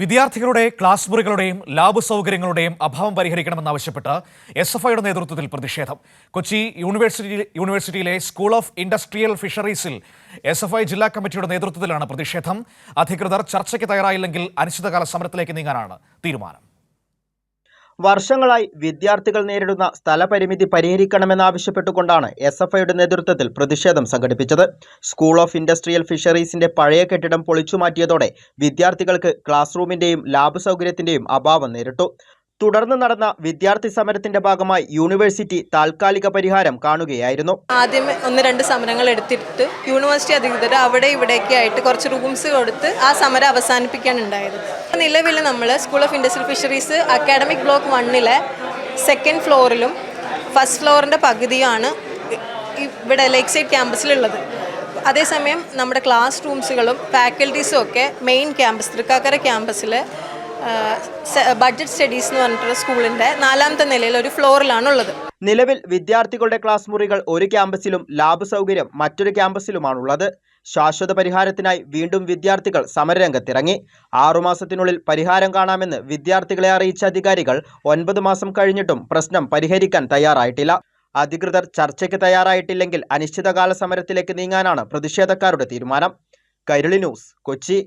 വിദ്യാർത്ഥികളുടെ class മുറികളുടെയും lab സൗകര്യങ്ങളുടെയും അഭാവം പരിഹരിക്കണമെന്നാവശ്യപ്പെട്ട് S F ഐയുടെ നേതൃത്വത്തിൽ പ്രതിഷേധം. കൊച്ചി യൂണിവേഴ്സിറ്റി യൂണിവേഴ്സിറ്റിയിലെ സ്കൂൾ ഓഫ് ഇൻഡസ്ട്രിയൽ ഫിഷറീസിൽ എസ് എഫ് ഐ ജില്ലാ കമ്മിറ്റിയുടെ നേതൃത്വത്തിലാണ് പ്രതിഷേധം. അധികൃതർ ചർച്ചയ്ക്ക് തയ്യാറായില്ലെങ്കിൽ അനിശ്ചിതകാല സമരത്തിലേക്ക് നീങ്ങാനാണ് തീരുമാനം. വർഷങ്ങളായി വിദ്യാർത്ഥികൾ നേരിടുന്ന സ്ഥലപരിമിതി പരിഹരിക്കണമെന്നാവശ്യപ്പെട്ടുകൊണ്ടാണ് എസ് എഫ് ഐയുടെ നേതൃത്വത്തിൽ പ്രതിഷേധം സംഘടിപ്പിച്ചത്. സ്കൂൾ ഓഫ് ഇൻഡസ്ട്രിയൽ ഫിഷറീസിന്റെ പഴയ കെട്ടിടം പൊളിച്ചുമാറ്റിയതോടെ വിദ്യാർത്ഥികൾക്ക് ക്ലാസ് റൂമിന്റെയും ലാബ് സൗകര്യത്തിന്റെയും അഭാവം നേരിട്ടു. തുടർന്ന് നടന്ന വിദ്യാർത്ഥി സമരത്തിന്റെ ഭാഗമായി യൂണിവേഴ്സിറ്റി താൽക്കാലിക പരിഹാരം കാണുകയായിരുന്നു. ആദ്യം ഒന്ന് രണ്ട് സമരങ്ങൾ എടുത്തിട്ട് യൂണിവേഴ്സിറ്റി അധികൃതർ അവിടെ ഇവിടെയൊക്കെ ആയിട്ട് കുറച്ച് റൂംസ് കൊടുത്ത് ആ സമരം അവസാനിപ്പിക്കാൻ ഉണ്ടായത് നിലവിൽ നമ്മൾ school of industrial fisheries academic block വണ്ണിലെ സെക്കൻഡ് ഫ്ലോറിലും ഫസ്റ്റ് ഫ്ലോറിന്റെ പകുതിയാണ് ഇവിടെ ലേക്ക് സൈഡ് ക്യാമ്പസിലുള്ളത് അതേസമയം നമ്മുടെ ക്ലാസ് റൂംസുകളും ഫാക്കൽറ്റീസും ഒക്കെ മെയിൻ ക്യാമ്പസ് തൃക്കാക്കര ക്യാമ്പസിൽ ബഡ്ജറ്റ് സ്റ്റഡീസ് എന്ന് പറഞ്ഞിട്ടുള്ള സ്കൂളിന്റെ നാലാമത്തെ നിലയിൽ ഒരു ഫ്ലോറിലാണ് ഉള്ളത് നിലവിൽ വിദ്യാർത്ഥികളുടെ ക്ലാസ് മുറികൾ ഒരു ക്യാമ്പസിലും ലാബ് സൗകര്യം മറ്റൊരു ക്യാമ്പസിലുമാണുള്ളത് ശാശ്വത പരിഹാരത്തിനായി വീണ്ടും വിദ്യാർത്ഥികൾ സമരരംഗത്തിറങ്ങി. ആറുമാസത്തിനുള്ളിൽ പരിഹാരം കാണാമെന്ന് വിദ്യാർത്ഥികളെ അറിയിച്ച അധികാരികൾ ഒൻപത് മാസം കഴിഞ്ഞിട്ടും പ്രശ്നം പരിഹരിക്കാൻ തയ്യാറായിട്ടില്ല. അധികൃതർ ചർച്ചയ്ക്ക് തയ്യാറായിട്ടില്ലെങ്കിൽ അനിശ്ചിതകാല സമരത്തിലേക്ക് നീങ്ങാനാണ് പ്രതിഷേധക്കാരുടെ തീരുമാനം. കൈരളി ന്യൂസ് കൊച്ചി.